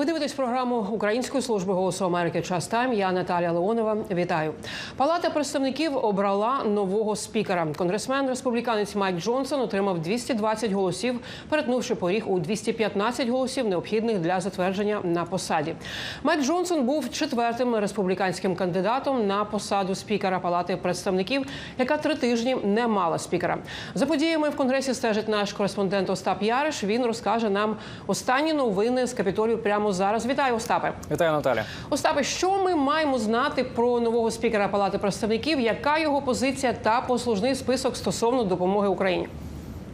Ви дивитесь програму Української служби голосу Америки Час Тайм. Я Наталія Леонова. Вітаю. Палата представників обрала нового спікера. Конгресмен республіканець Майк Джонсон отримав 220 голосів, перетнувши поріг у 215 голосів, необхідних для затвердження на посаді. Майк Джонсон був четвертим республіканським кандидатом на посаду спікера Палати представників, яка три тижні не мала спікера. За подіями в конгресі стежить наш кореспондент Остап Яриш. Він розкаже нам останні новини з капітолію прямо зараз. Вітаю, Остапе. Вітаю, Наталя. Остапе, що ми маємо знати про нового спікера Палати представників? Яка його позиція та послужний список стосовно допомоги Україні?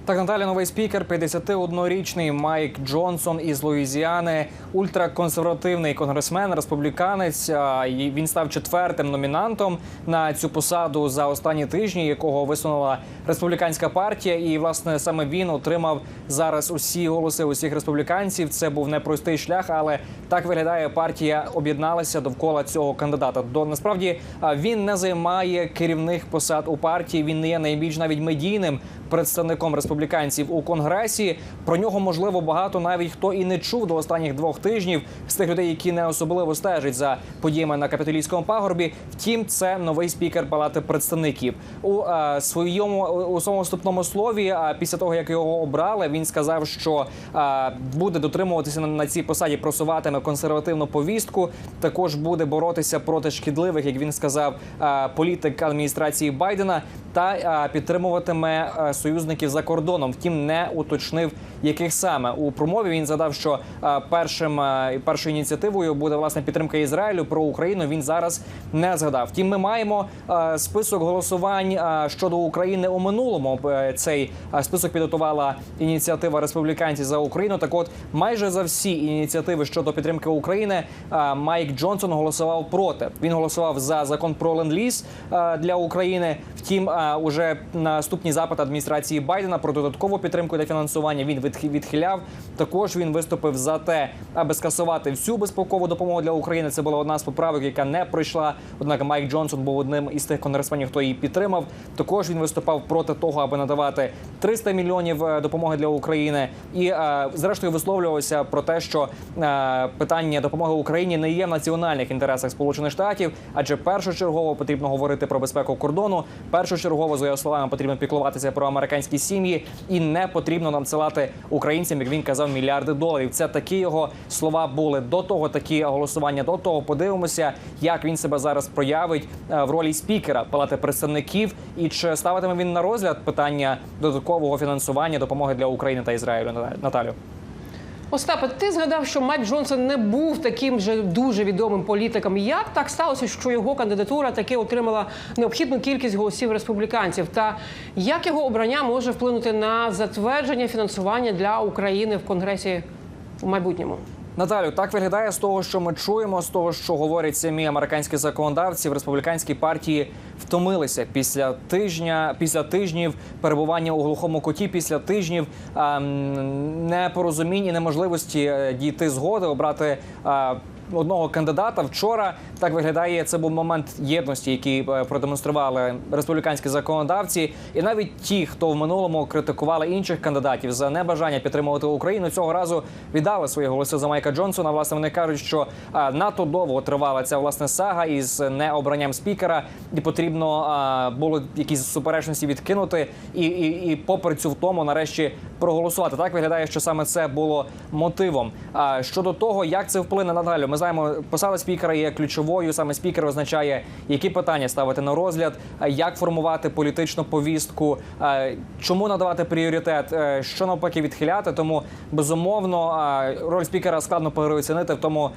Так, Наталя, новий спікер, 51-річний Майк Джонсон із Луїзіани, ультраконсервативний конгресмен, республіканець. Він став четвертим номінантом на цю посаду за останні тижні, якого висунула республіканська партія. І власне саме він отримав зараз усі голоси усіх республіканців. Це був непростий шлях, але так виглядає партія об'єдналася довкола цього кандидата. До насправді він не займає керівних посад у партії. Він не є найбільш навіть медійним представником республіканців у конгресі. Про нього можливо багато навіть хто і не чув до останніх двох тижнів з тих людей, які не особливо стежать за подіями на капітолійському пагорбі. Втім, це новий спікер Палати представників у е, своєму у своєму вступному слові. А після того як його обрали, він сказав, що е, буде дотримуватися на, на цій посаді, просуватиме консервативну повістку. Також буде боротися проти шкідливих, як він сказав, е, політик адміністрації Байдена та е, підтримуватиме е, союзників за кордоном. Втім, не уточнив, яких саме у промові він задав, що е, першим е, першою ініціативою буде власне підтримка Ізраїлю про Україну. Він зараз не згадав. Втім, ми маємо е, список голосувань щодо України у минулому. Цей список підготувала ініціатива республіканців за Україну. Так, от майже за всі ініціативи щодо підтримки України Майк Джонсон голосував проти. Він голосував за закон про ленд-ліз для України. Втім, уже наступні запит адміністрації Байдена про додаткову підтримку для фінансування він відх- відхиляв. Також він виступив за те, аби скасувати всю безпекову допомогу для України. Це була одна з поправок, яка не пройшла. Однак Майк Джонсон був одним із тих конгресменів, хто її підтримав. Також він виступав проти того, аби надавати 300 мільйонів е, допомоги для України, і е, зрештою висловлювався про те, що е, питання допомоги Україні не є в національних інтересах Сполучених Штатів, адже першочергово потрібно говорити про безпеку кордону. Першочергово за його словами потрібно піклуватися про американські сім'ї, і не потрібно надсилати українцям, як він казав, мільярди доларів. Це такі його слова були до того. Такі голосування до того. Подивимося, як він себе зараз проявить е, в ролі спікера Палати представників, і чи ставитиме він на розгляд питання додаткового фінансування допомоги для України та Ізраїлю. Наталю. Остапе, ти згадав, що Майк Джонсон не був таким же дуже відомим політиком. Як так сталося, що його кандидатура таки отримала необхідну кількість голосів республіканців? Та як його обрання може вплинути на затвердження фінансування для України в Конгресі в майбутньому? Наталю, так виглядає з того, що ми чуємо, з того, що говорять самі американські законодавці в республіканській партії втомилися після тижня, після тижнів перебування у глухому куті, після тижнів ем, непорозумінь і неможливості е, дійти згоди, обрати. е, Одного кандидата вчора так виглядає. Це був момент єдності, який е, продемонстрували республіканські законодавці, і навіть ті, хто в минулому критикували інших кандидатів за небажання підтримувати Україну, цього разу віддали свої голоси за Майка Джонсона. Власне, вони кажуть, що а, надто довго тривала ця власне сага із необранням спікера, і потрібно було якісь суперечності відкинути, і, і, і попри цю втому, нарешті проголосувати. Так виглядає, що саме це було мотивом. А щодо того, як це вплине надалі, ми знаємо, посада спікера є ключовою. Саме спікер означає, які питання ставити на розгляд, як формувати політичну повістку, чому надавати пріоритет, е, що навпаки відхиляти. Тому безумовно роль спікера складно переоцінити в тому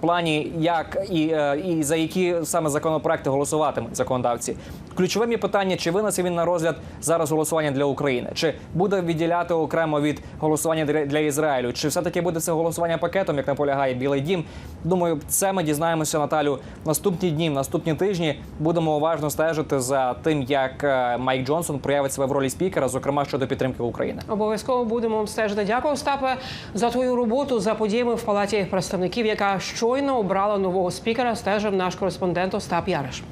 плані, як і, е, і за які саме законопроекти голосуватимуть законодавці. Ключовим є питання, чи винесе він на розгляд зараз голосування для України, чи буде відділяти окремо від голосування для Ізраїлю, чи все таки буде це голосування пакетом, як наполягає Білий Дім. Думаю, це ми дізнаємося Наталю наступні дні, наступні тижні. Будемо уважно стежити за тим, як е, Майк Джонсон проявить себе в ролі спікера, зокрема щодо підтримки України. Обов'язково будемо стежити. Дякую, Остапе, за твою роботу за подіями в палаті представників, яка щойно обрала нового спікера. Стежив наш кореспондент Остап Яриш.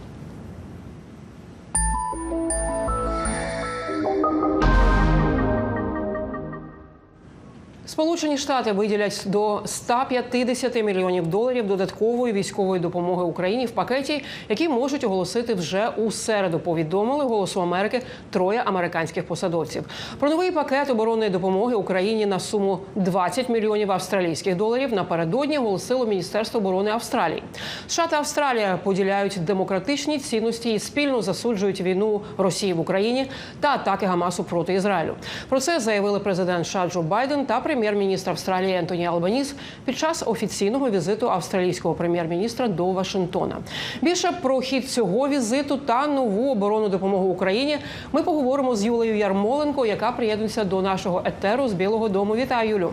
Сполучені Штати виділять до 150 мільйонів доларів додаткової військової допомоги Україні в пакеті, який можуть оголосити вже у середу. Повідомили голосу Америки троє американських посадовців. Про новий пакет оборонної допомоги Україні на суму 20 мільйонів австралійських доларів напередодні оголосило Міністерство оборони Австралії. США та Австралія поділяють демократичні цінності і спільно засуджують війну Росії в Україні та атаки Гамасу проти Ізраїлю. Про це заявили президент США Джо Байден та прем'єр-міністр Австралії Ентоні Албаніс під час офіційного візиту австралійського прем'єр-міністра до Вашингтона. Більше про хід цього візиту та нову оборонну допомогу Україні ми поговоримо з Юлею Ярмоленко, яка приєднується до нашого етеру з Білого Дому. Вітаю, Юлю.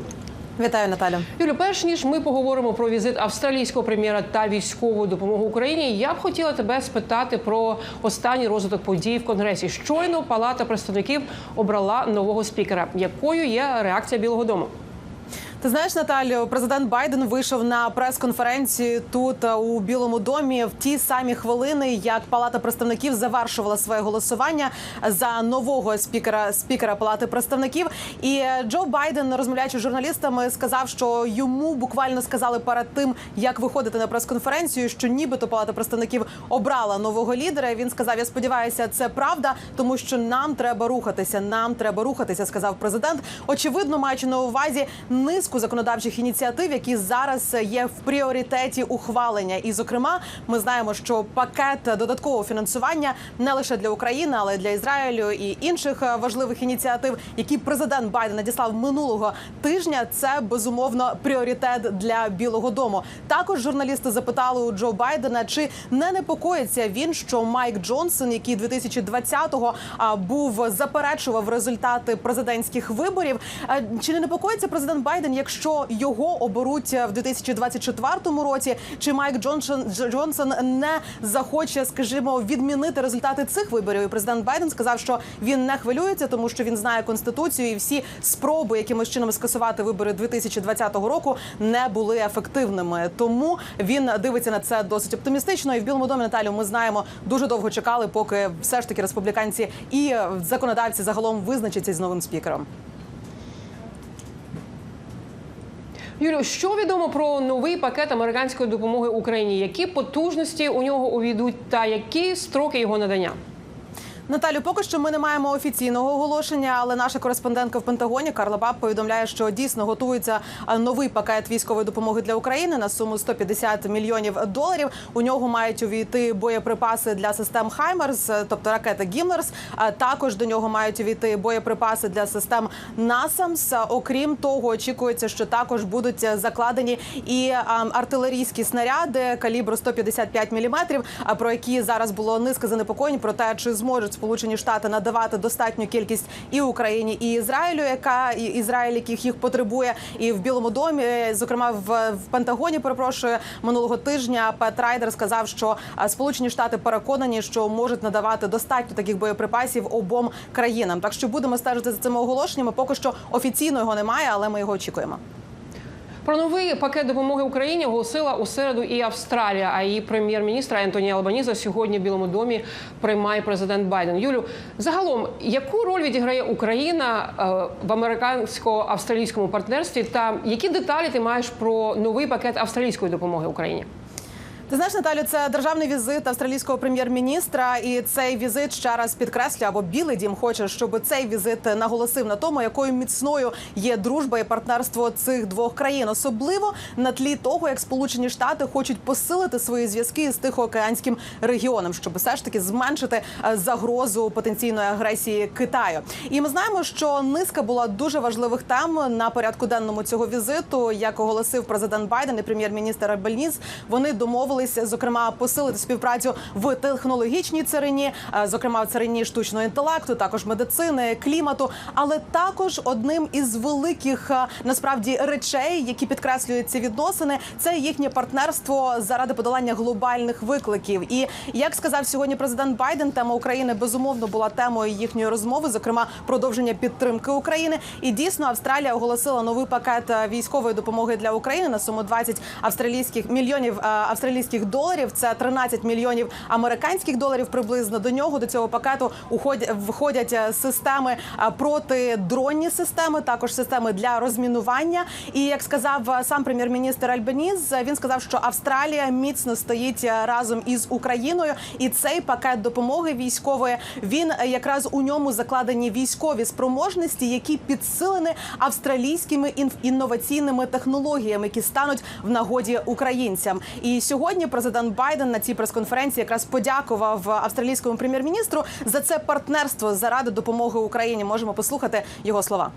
Вітаю, Наталю. Юлю, перш ніж ми поговоримо про візит австралійського прем'єра та військову допомогу Україні, я б хотіла тебе спитати про останній розвиток подій в Конгресі. Щойно Палата представників обрала нового спікера. Якою є реакція Білого Дому? Ти знаєш, Наталю, президент Байден вийшов на прес-конференцію тут е, у Білому домі в ті самі хвилини, як Палата представників завершувала своє голосування за нового спікера спікера Палати представників. І е, Джо Байден, розмовляючи з журналістами, сказав, що йому буквально сказали перед тим, як виходити на прес-конференцію, що нібито Палата представників обрала нового лідера. Він сказав: Я сподіваюся, це правда, тому що нам треба рухатися. Нам треба рухатися, сказав президент. Очевидно, маючи на увазі низку законодавчих ініціатив, які зараз є в пріоритеті ухвалення. І, зокрема, ми знаємо, що пакет додаткового фінансування не лише для України, але й для Ізраїлю і інших е, важливих ініціатив, які президент Байден надіслав минулого тижня. Це безумовно пріоритет для Білого Дому. Також журналісти запитали у Джо Байдена, чи не непокоїться він, що Майк Джонсон, який 2020-го а, був заперечував результати президентських виборів. Чи не непокоїться президент Байден, якщо його оберуть в 2024 році? Чи Майк Джонсон Джонсон не захоче, скажімо, відмінити результати цих виборів? І президент Байден сказав, що він не хвилюється, тому що він знає конституцію, і всі спроби якимось чином скасувати вибори 2020 року не були ефективними. Тому він дивиться на це досить оптимістично. І в Білому домі Наталю ми знаємо дуже довго чекали, поки все ж таки республіканці і законодавці загалом визначаться з новим спікером. Юлю, що відомо про новий пакет американської допомоги Україні? Які потужності у нього увійдуть, та які строки його надання? Наталю, поки що ми не маємо офіційного оголошення, але наша кореспондентка в Пентагоні Карла Баб повідомляє, що дійсно готується новий пакет військової допомоги для України на суму 150 мільйонів доларів. У нього мають увійти боєприпаси для систем Хаймерс, е, тобто ракети Гіммерс. А також до нього мають увійти боєприпаси для систем Насамс. Окрім того, очікується, що також будуть е, закладені і артилерійські снаряди калібру 155 мм, а про які зараз було низка занепокоєнь про те, чи зможуть Сполучені Штати надавати достатню кількість і Україні, і Ізраїлю, яка і Ізраїль, яких їх потребує, і в Білому домі, зокрема в, в Пентагоні, перепрошую минулого тижня. Пет Райдер сказав, що Сполучені Штати переконані, що можуть надавати достатньо таких боєприпасів обом країнам. Так що будемо стежити за цими оголошеннями. Поки що офіційно його немає, але ми його очікуємо. Про новий пакет допомоги Україні оголосила у середу і Австралія. А її прем'єр-міністра Ентоні Албаніза сьогодні в Білому домі приймає президент Байден. Юлю, загалом, яку роль відіграє Україна е, в американсько-австралійському партнерстві? Та які деталі ти маєш про новий пакет австралійської допомоги Україні? Ти знаєш, Наталю, це державний візит австралійського прем'єр-міністра, і цей візит ще раз підкреслює, або Білий Дім хоче, щоб цей візит наголосив на тому, якою міцною є дружба і партнерство цих двох країн, особливо на тлі того, як Сполучені Штати хочуть посилити свої зв'язки з тихоокеанським регіоном, щоб все ж таки зменшити е, загрозу потенційної агресії Китаю. І ми знаємо, що низка була дуже важливих тем на порядку денному цього візиту, як оголосив президент Байден і прем'єр-міністр Альбаніс. Вони домовилися, зокрема, посилити співпрацю в технологічній царині, е, зокрема в царині штучного інтелекту, також медицини, клімату. Але також одним із великих е, насправді речей, які підкреслюють ці відносини, це їхнє партнерство заради подолання глобальних викликів. І як сказав сьогодні президент Байден, тема України безумовно була темою їхньої розмови, зокрема продовження підтримки України. І дійсно Австралія оголосила новий пакет е, військової допомоги для України на суму 20 австралійських мільйонів австралійських австралійських доларів. Це 13 мільйонів американських доларів. Приблизно до нього до цього пакету входять е, системи е, протидронні системи, також системи для розмінування. І як сказав е, сам прем'єр-міністр Альбаніз, е, він сказав, що Австралія міцно стоїть разом із Україною, і цей пакет допомоги військової він якраз у ньому закладені військові спроможності, які підсилені австралійськими інноваційними технологіями, які стануть в нагоді українцям. І сьогодні президент Байден на цій прес-конференції якраз подякував австралійському прем'єр-міністру за це партнерство заради допомоги Україні. Можемо послухати його слова.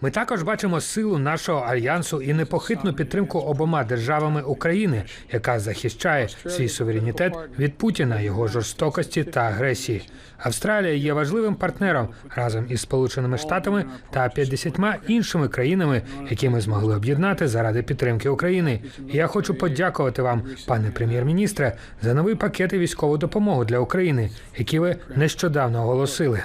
Ми також бачимо силу нашого альянсу і непохитну підтримку обома державами України, яка захищає свій суверенітет від Путіна, його жорстокості та агресії. Австралія є важливим партнером разом із Сполученими Штатами та 50 іншими країнами, які ми змогли об'єднати заради підтримки України. І я хочу подякувати вам, пане прем'єр-міністре, за новий пакет і військову допомогу для України, які ви нещодавно оголосили.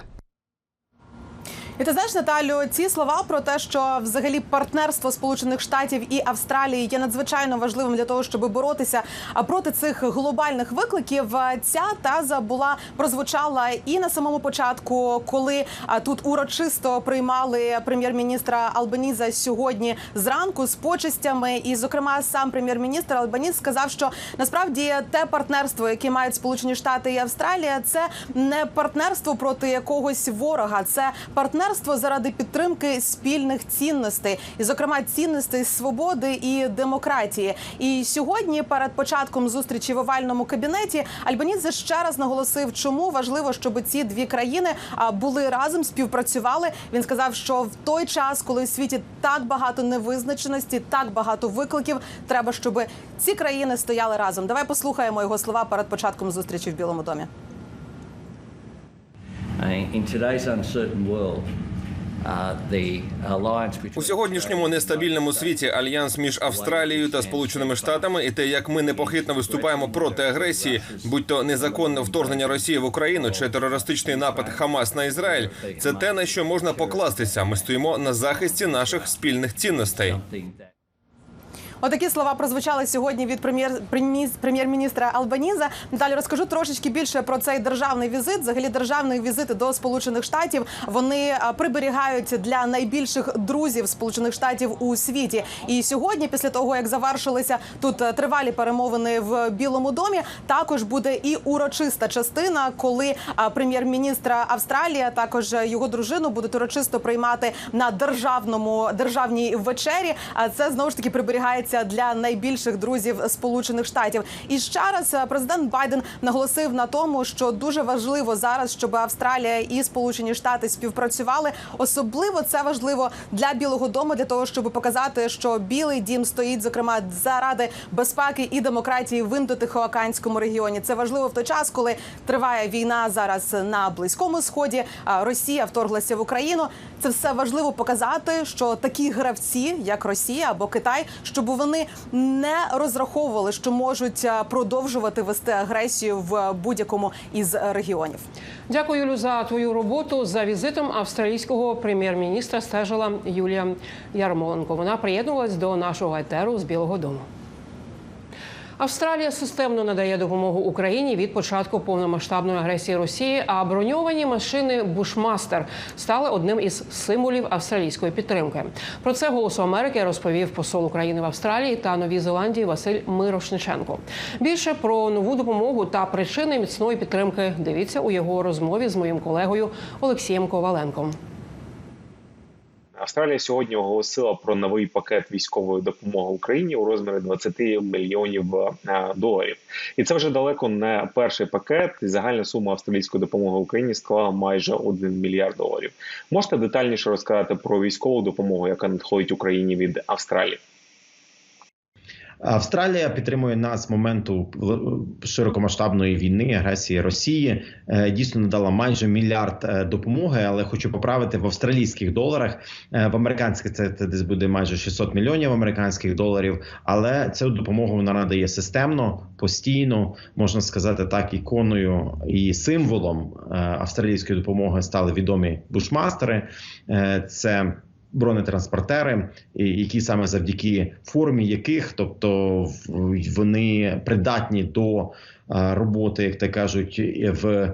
І ти знаєш, Наталю, ці слова про те, що взагалі партнерство Сполучених Штатів і Австралії є надзвичайно важливим для того, щоб боротися проти цих глобальних викликів. Ця таза була прозвучала і на самому початку, коли тут урочисто приймали прем'єр-міністра Албаніза сьогодні зранку з почестями. І, зокрема, сам прем'єр-міністр Албаніз сказав, що насправді те партнерство, яке мають Сполучені Штати і Австралія, це не партнерство проти якогось ворога, це партнерство заради підтримки спільних цінностей, і зокрема цінностей свободи і демократії. І сьогодні, перед початком зустрічі в овальному кабінеті, Альбанідзе ще раз наголосив, чому важливо, щоб ці дві країни були разом, співпрацювали. Він сказав, що в той час, коли у світі так багато невизначеності, так багато викликів, треба, щоб ці країни стояли разом. Давай послухаємо його слова перед початком зустрічі в Білому домі. Uh, In today's uncertain world, uh, У сьогоднішньому нестабільному світі альянс між Австралією та Сполученими Штатами і те, як ми непохитно виступаємо проти агресії, будь то незаконне вторгнення Росії в Україну чи терористичний напад Хамас на Ізраїль, це те на що можна покластися. Ми стоїмо на захисті наших спільних цінностей. Отакі слова прозвучали сьогодні від прем'єр прем'єр- прем'єр-міністра Албаніза. Далі розкажу трошечки більше про цей державний візит. Взагалі, державні візити до Сполучених Штатів вони а, приберігають для найбільших друзів Сполучених Штатів у світі. І сьогодні, після того як завершилися тут е, тривалі перемовини в Білому домі, також буде і урочиста частина, коли прем'єр-міністра Австралії, також е, його дружину будуть урочисто приймати на державному державній вечері. А це знову ж таки приберігається для найбільших друзів Сполучених Штатів. І ще раз е, президент Байден наголосив на тому, що дуже важливо зараз, щоб Австралія і Сполучені Штати співпрацювали. Особливо це важливо для Білого Дому, для того, щоб показати, що Білий Дім стоїть зокрема заради безпеки і демократії в індотихоокеанському регіоні. Це важливо в той час, коли триває війна зараз на близькому сході. Росія вторглася в Україну. Це все важливо показати, що такі гравці, як Росія або Китай, щоб вони не розраховували, що можуть продовжувати вести агресію в будь-якому із регіонів. Дякую, Юлю, за твою роботу. За візитом австралійського прем'єр-міністра стежила Юлія Ярмоленко. Вона приєднувалась до нашого етеру з Білого Дому. Австралія системно надає допомогу Україні від початку повномасштабної агресії Росії. А броньовані машини Бушмастер стали одним із символів австралійської підтримки. Про це голосу Америки розповів посол України в Австралії та Новій Зеландії Василь Мирошниченко. Більше про нову допомогу та причини міцної підтримки дивіться у його розмові з моїм колегою Олексієм Коваленком. Австралія сьогодні оголосила про новий пакет військової допомоги Україні у розмірі 20 мільйонів е, доларів, і це вже далеко не перший пакет. Загальна сума австралійської допомоги Україні склала майже 1 мільярд доларів. Можете детальніше розказати про військову допомогу, яка надходить Україні від Австралії? Австралія підтримує нас з моменту широкомасштабної війни, агресії Росії. Е, Дійсно надала майже мільярд е, допомоги, але хочу поправити в австралійських доларах. Е, В американських це, десь буде майже 600 мільйонів американських доларів. Але цю допомогу вона надає системно, постійно, можна сказати так, іконою і символом е, австралійської допомоги стали відомі бушмастери. Е, Це бронетранспортери, які саме завдяки формі яких, тобто вони придатні до е, роботи, як те кажуть, в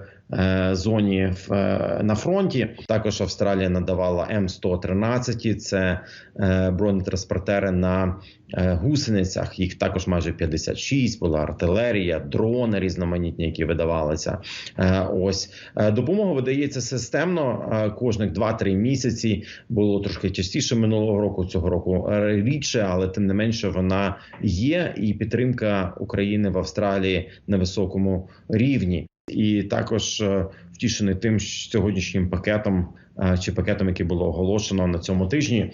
зоні в, е, на фронті. Також Австралія надавала М113, це е, бронетранспортери на е, гусеницях. Їх також майже 56, була артилерія, дрони різноманітні, які видавалися. Е, Ось Е, допомога видається системно е, кожних 2-3 місяці. Було трошки частіше минулого року. Цього року е, рідше, але тим не менше вона є. І підтримка України в Австралії на високому рівні. І також е, втішений тим сьогоднішнім пакетом е, чи пакетом, який було оголошено на цьому тижні.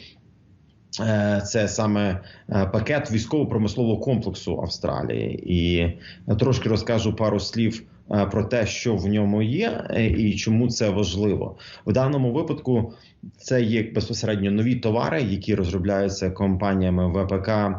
Е, Це саме пакет військово-промислового комплексу Австралії, і трошки розкажу пару слів про те, що в ньому є, е, і чому це важливо в даному випадку. Це є безпосередньо нові товари, які розробляються компаніями ВПК е,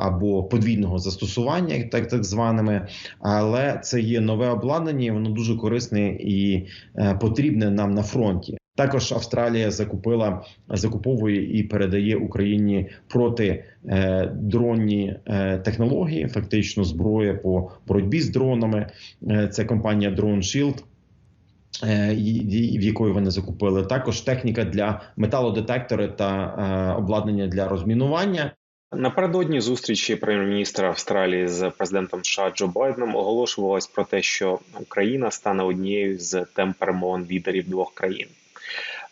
або подвійного застосування, так так званими. Але це є нове обладнання, і воно дуже корисне і е, потрібне нам на фронті. Також Австралія закупила закуповує і передає Україні проти е, дронні е, технології, фактично зброя по боротьбі з дронами. Е, це компанія Drone Shield. В якої вони закупили також техніка для металодетектори та обладнання для розмінування. Напередодні зустрічі прем'єр-міністра Австралії з президентом США Джо Байденом оголошувалось про те, що Україна стане однією з тем перемовин лідерів двох країн.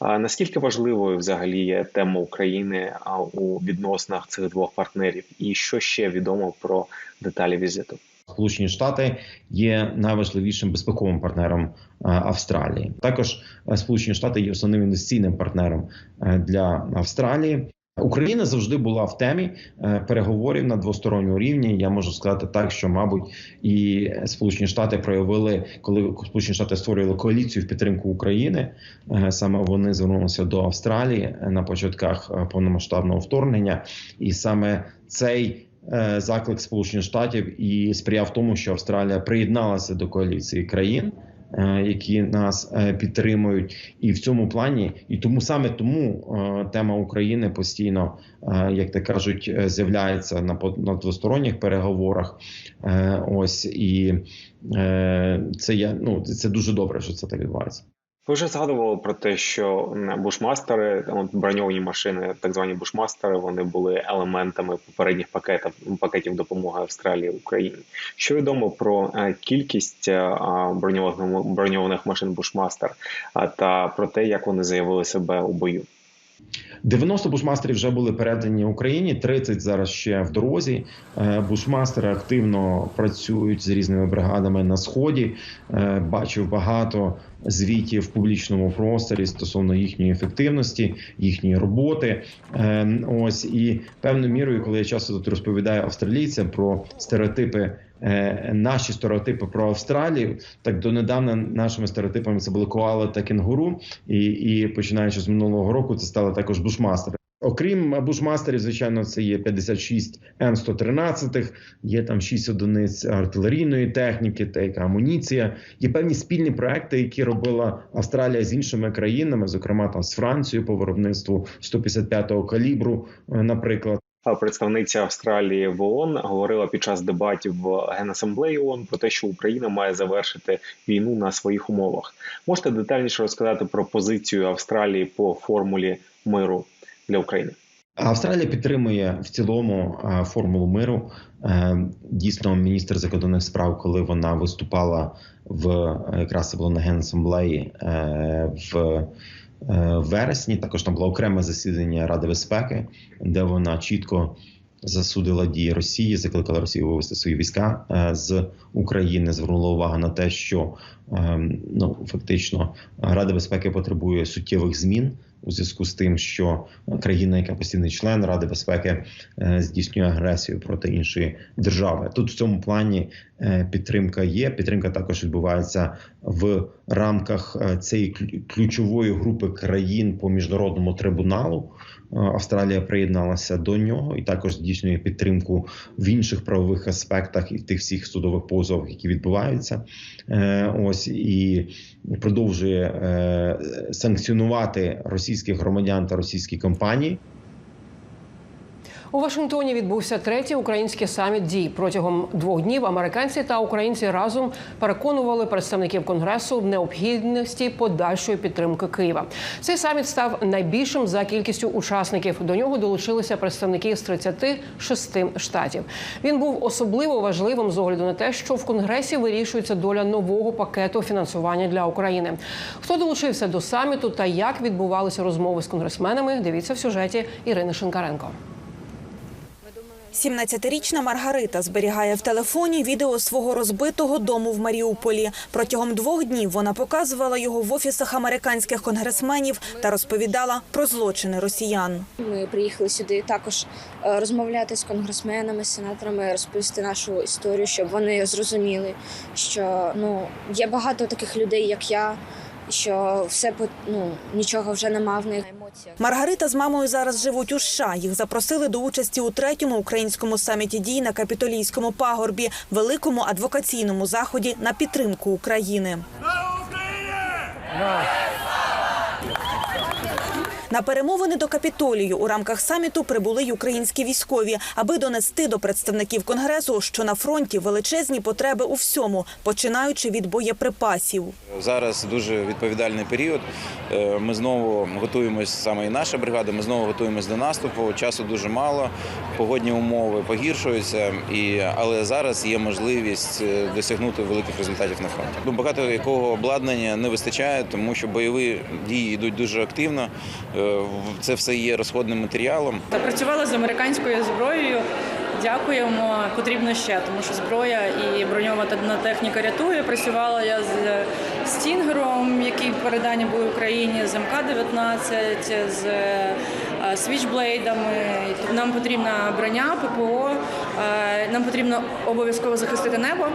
Наскільки важливою взагалі є тема України у відносинах цих двох партнерів, і що ще відомо про деталі візиту? Сполучені Штати є найважливішим безпековим партнером Австралії. Також Сполучені Штати є основним інвестиційним партнером е, для Австралії. Україна завжди була в темі е, переговорів на двосторонньому рівні. Я можу сказати так, що мабуть і Сполучені Штати проявили, коли Сполучені Штати створювали коаліцію в підтримку України. е, Саме вони звернулися до Австралії е, на початках повномасштабного вторгнення, і саме цей заклик Сполучених Штатів і сприяв тому, що Австралія приєдналася до коаліції країн. Е, Які нас е, підтримують, і в цьому плані, і тому саме тому е, тема України постійно, як то кажуть, з'являється на на двосторонніх переговорах. Ось і це є ну це дуже добре, що це так відбувається. Ви вже згадували про те, що бушмастери, от броньовані машини, так звані бушмастери, вони були елементами попередніх пакетів пакетів допомоги Австралії Україні. Що відомо про е, кількість е, броньованих броньованих машин бушмастер та про те, як вони заявили себе у бою? 90 бушмастерів вже були передані Україні. 30 зараз ще в дорозі. Е, Бушмастери активно працюють з різними бригадами на сході. Е, Бачив багато звітів в публічному просторі стосовно їхньої ефективності, їхньої роботи. Е, Ось і певною мірою, коли я часто тут розповідаю австралійцям про стереотипи. Е, Наші стереотипи про Австралію так донедавна нашими стереотипами це були коали та кенгуру, і, і починаючи з минулого року, це стали також бушмастери. Окрім бушмастерів, звичайно, це є 56 М113, є там 6 одиниць артилерійної техніки, та яка амуніція. Є певні спільні проекти, які робила Австралія з іншими країнами, зокрема там з Францією по виробництву 155-го калібру, е, наприклад. Представниця Австралії в ООН говорила під час дебатів в Генасамблеї ООН про те, що Україна має завершити війну на своїх умовах. Можете детальніше розказати про позицію Австралії по формулі миру для України? Австралія підтримує в цілому е, формулу миру. Е, Дійсно, міністр закордонних справ, коли вона виступала в е, якраз було на генасамблеї е, е, вересні. Також там було окреме засідання Ради безпеки, де вона чітко засудила дії Росії, закликала Росію вивести свої війська е, з України. Звернула увагу на те, що е, ну фактично Рада безпеки потребує суттєвих змін у зв'язку з тим, що країна, яка постійний член Ради безпеки, е, здійснює агресію проти іншої держави. Тут в цьому плані підтримка є. Підтримка також відбувається в рамках е, цієї ключової групи країн по міжнародному трибуналу. Е, Австралія приєдналася до нього і також здійснює підтримку в інших правових аспектах і в тих всіх судових позовах, які відбуваються. Е, Ось і продовжує е, санкціонувати російських громадян та російські компанії. У Вашингтоні відбувся третій український саміт дій. Протягом двох днів американці та українці разом переконували представників конгресу в необхідності подальшої підтримки Києва. Цей саміт став найбільшим за кількістю учасників. До нього долучилися представники з 36 штатів. Він був особливо важливим з огляду на те, що в конгресі вирішується доля нового пакету фінансування для України. Хто долучився до саміту та як відбувалися розмови з конгресменами? Дивіться в сюжеті Ірини Шинкаренко. 17-річна Маргарита зберігає в телефоні відео свого розбитого дому в Маріуполі. Протягом двох днів вона показувала його в офісах американських конгресменів та розповідала про злочини росіян. Ми приїхали сюди також е, розмовляти з конгресменами, сенаторами, розповісти нашу історію, щоб вони зрозуміли, що ну є багато таких людей, як я, що все по- ну, нічого вже нема в них. Маргарита з мамою зараз живуть у США. Їх запросили до участі у третьому українському саміті дій на капітолійському пагорбі, великому адвокаційному заході на підтримку України. На перемовини до капітолію у рамках саміту прибули й українські військові, аби донести до представників конгресу, що на фронті величезні потреби у всьому, починаючи від боєприпасів. Зараз дуже відповідальний період. Е, Ми знову готуємось, саме і наша бригада. Ми знову готуємось до наступу. Часу дуже мало, погодні умови погіршуються, і але зараз є можливість е, досягнути великих результатів на фронті. Ну, Багато якого обладнання не вистачає, тому що бойові дії йдуть дуже активно. Е, в- Це все є розходним матеріалом. Працювала з американською зброєю. Дякуємо. Потрібно ще, тому що зброя і броньована техніка рятує. Працювала я з Стінгером, які передані були Україні, з МК-19, з свічблейдами. Нам потрібна броня, ППО. е, Нам потрібно обов'язково захистити небо.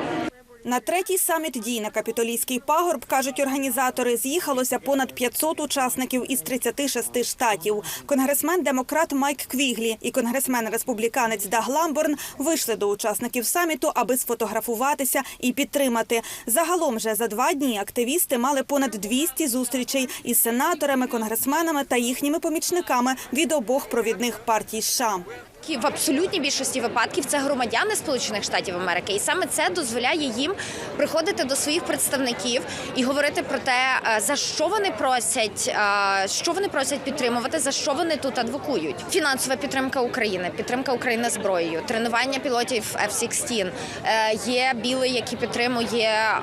На третій саміт дій на Капітолійський пагорб, кажуть організатори, з'їхалося понад 500 учасників із 36 штатів. Конгресмен-демократ Майк Квіглі і конгресмен-республіканець Даг Ламборн вийшли до учасників саміту, аби сфотографуватися і підтримати. Загалом же за два дні активісти мали понад 200 зустрічей із сенаторами, конгресменами та їхніми помічниками від обох провідних партій США. В абсолютній більшості випадків це громадяни Сполучених Штатів Америки, і саме це дозволяє їм приходити до своїх представників і говорити про те, е, за що вони просять, е, що вони просять підтримувати, за що вони тут адвокують. Фінансова підтримка України, підтримка України зброєю, тренування пілотів F-16. Е, Є біли, які підтримує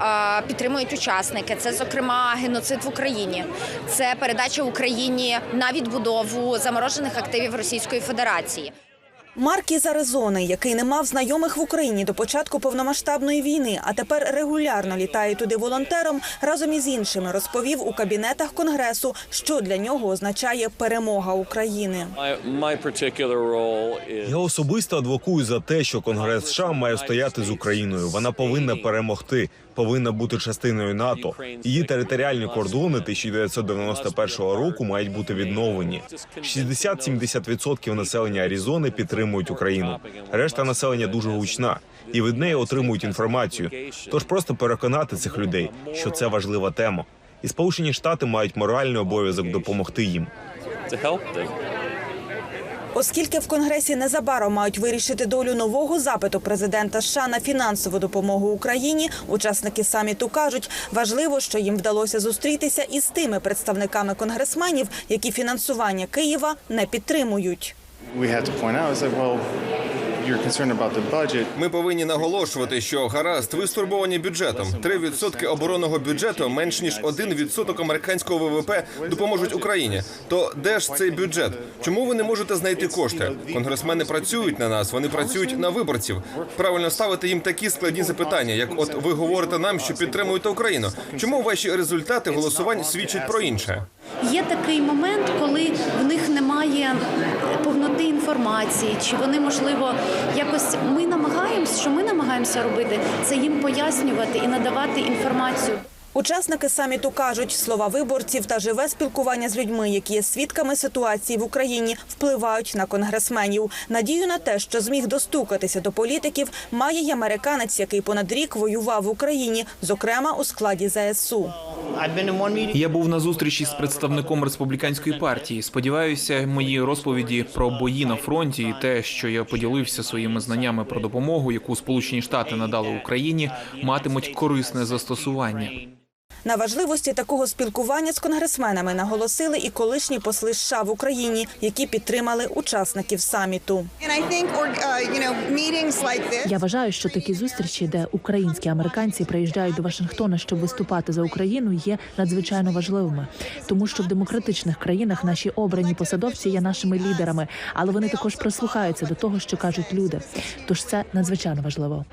підтримують учасники. Це зокрема геноцид в Україні, це передача Україні на відбудову заморожених активів Російської Федерації. Марк із Аризони, який не мав знайомих в Україні до початку повномасштабної війни, а тепер регулярно літає туди волонтером, разом із іншими розповів у кабінетах конгресу, що для нього означає перемога України. Я особисто адвокую за те, що Конгрес США має стояти з Україною. Вона повинна перемогти, повинна бути частиною НАТО. Її територіальні кордони 1991 року мають бути відновлені. 60-70% населення Аризони підтримують Україну. Решта населення дуже гучна і від неї отримують інформацію. Тож просто переконати цих людей, що це важлива тема. І Сполучені Штати мають моральний обов'язок допомогти їм. Оскільки в конгресі незабаром мають вирішити долю нового запиту президента США на фінансову допомогу Україні, учасники саміту кажуть, важливо, що їм вдалося зустрітися із тими представниками конгресменів, які фінансування Києва не підтримують. Ми повинні наголошувати, що гаразд, ви стурбовані бюджетом. 3% оборонного бюджету менш ніж 1% американського ВВП допоможуть Україні. То де ж цей бюджет? Чому ви не можете знайти кошти? Конгресмени працюють на нас, вони працюють на виборців. Правильно ставити їм такі складні запитання, як от ви говорите нам, що підтримуєте Україну. Чому ваші результати голосувань свідчать про інше? Є такий момент, коли в них немає повноти інформації, чи вони можливо якось ми намагаємося, що ми намагаємося робити, це їм пояснювати і надавати інформацію. Учасники саміту кажуть, слова виборців та живе спілкування з людьми, які є свідками ситуації в Україні, впливають на конгресменів. Надію на те, що зміг достукатися до політиків, має й американець, який понад рік воював в Україні, зокрема у складі ЗСУ. Я був на зустрічі з представником республіканської партії. Сподіваюся, мої розповіді про бої на фронті і те, що я поділився своїми знаннями про допомогу, яку Сполучені Штати надали Україні, матимуть корисне застосування. На важливості такого спілкування з конгресменами наголосили і колишні посли США в Україні, які підтримали учасників саміту. Я вважаю, що такі зустрічі, де українські американці приїжджають до Вашингтона, щоб виступати за Україну, є надзвичайно важливими, тому що в демократичних країнах наші обрані посадовці є нашими лідерами, але вони також прислухаються до того, що кажуть люди. Тож це надзвичайно важливо.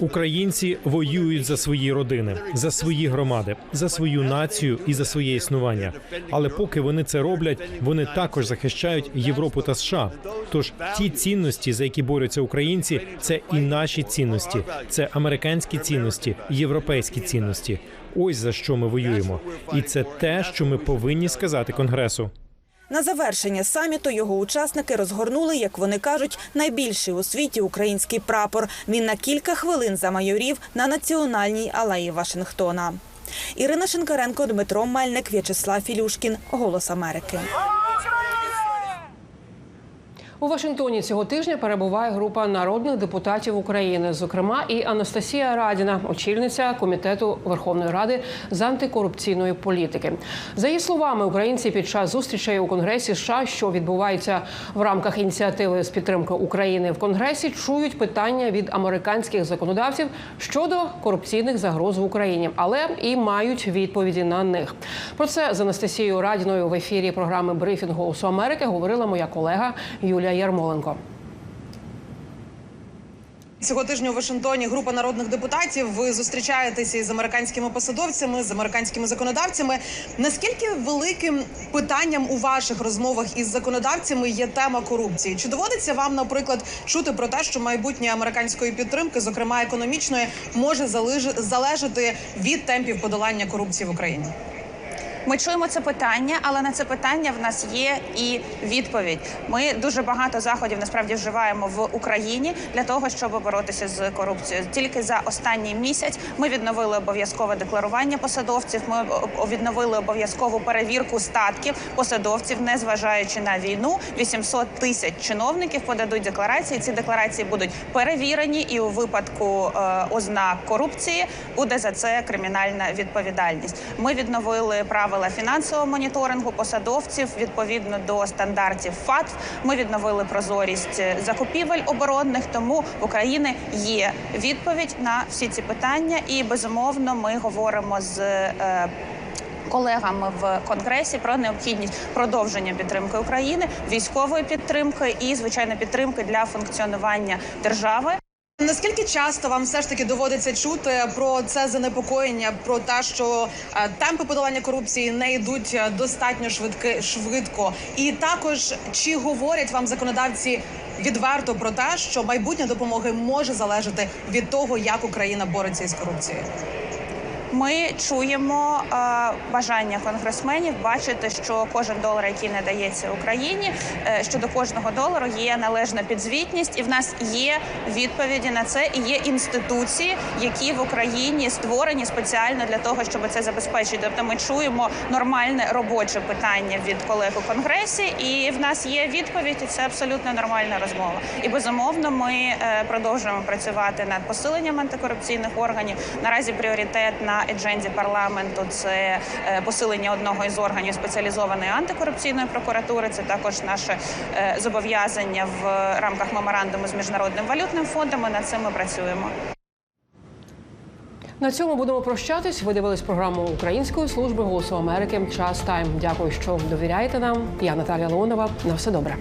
Українці воюють за свої родини, за свої громади, за свою націю і за своє існування. Але поки вони це роблять, вони також захищають Європу та США. Тож ті цінності, за які борються українці, це і наші цінності, це американські цінності, європейські цінності. Ось за що ми воюємо, і це те, що ми повинні сказати конгресу. На завершення саміту його учасники розгорнули, як вони кажуть, найбільший у світі український прапор. Він на кілька хвилин замайорів на національній алеї Вашингтона. Ірина Шинкаренко, Дмитро Мельник, В'ячеслав Філюшкін. Голос Америки. У Вашингтоні цього тижня перебуває група народних депутатів України, зокрема і Анастасія Радіна, очільниця комітету Верховної Ради з антикорупційної політики. За її словами, українці під час зустрічей у Конгресі США, що відбувається в рамках ініціативи з підтримки України в Конгресі, чують питання від американських законодавців щодо корупційних загроз в Україні, але і мають відповіді на них. Про це з Анастасією Радіною в ефірі програми Брифінг Голосу Америки говорила моя колега Юлія Ярмоленко. Цього тижня у Вашингтоні група народних депутатів. Ви зустрічаєтеся із американськими посадовцями, з американськими законодавцями. Наскільки великим питанням у ваших розмовах із законодавцями є тема корупції? Чи доводиться вам, наприклад, чути про те, що майбутнє американської підтримки, зокрема економічної, може залежати від темпів подолання корупції в Україні? Ми чуємо це питання, але на це питання в нас є і відповідь. Ми дуже багато заходів насправді вживаємо в Україні для того, щоб боротися з корупцією. Тільки за останній місяць ми відновили обов'язкове декларування посадовців. Ми відновили обов'язкову перевірку статків посадовців, незважаючи на війну. 800 тисяч чиновників подадуть декларації. Ці декларації будуть перевірені, і у випадку е, ознак корупції буде за це кримінальна відповідальність. Ми відновили правила фінансового моніторингу посадовців відповідно до стандартів ФАТФ. Ми відновили прозорість е, закупівель оборонних. Тому в Україні є відповідь на всі ці питання, і безумовно ми говоримо з. е, Колегами в конгресі про необхідність продовження підтримки України, військової підтримки і звичайно підтримки для функціонування держави. Наскільки часто вам все ж таки доводиться чути про це занепокоєння, про те, що е, темпи подолання корупції не йдуть е, достатньо швидки швидко, і також чи говорять вам законодавці відверто про те, що майбутнє допомоги може залежати від того, як Україна бореться із корупцією? Ми чуємо е, бажання конгресменів бачити, що кожен долар, який надається Україні, е, що до кожного долару є належна підзвітність, і в нас є відповіді на це. І є інституції, які в Україні створені спеціально для того, щоб це забезпечити. Тобто, ми чуємо нормальне робоче питання від колег у конгресі, і в нас є відповідь, і це абсолютно нормальна розмова. І безумовно, ми е, продовжуємо працювати над посиленням антикорупційних органів. Наразі пріоритет на едженді парламенту це е, посилення одного із органів спеціалізованої антикорупційної прокуратури. Це також наше е, зобов'язання в рамках меморандуму з міжнародним валютним фондом. І над цим ми працюємо. На цьому будемо прощатись. Ви дивились програму Української служби голосу Америки. Час тайм. Дякую, що довіряєте нам. Я Наталія Леонова. На все добре.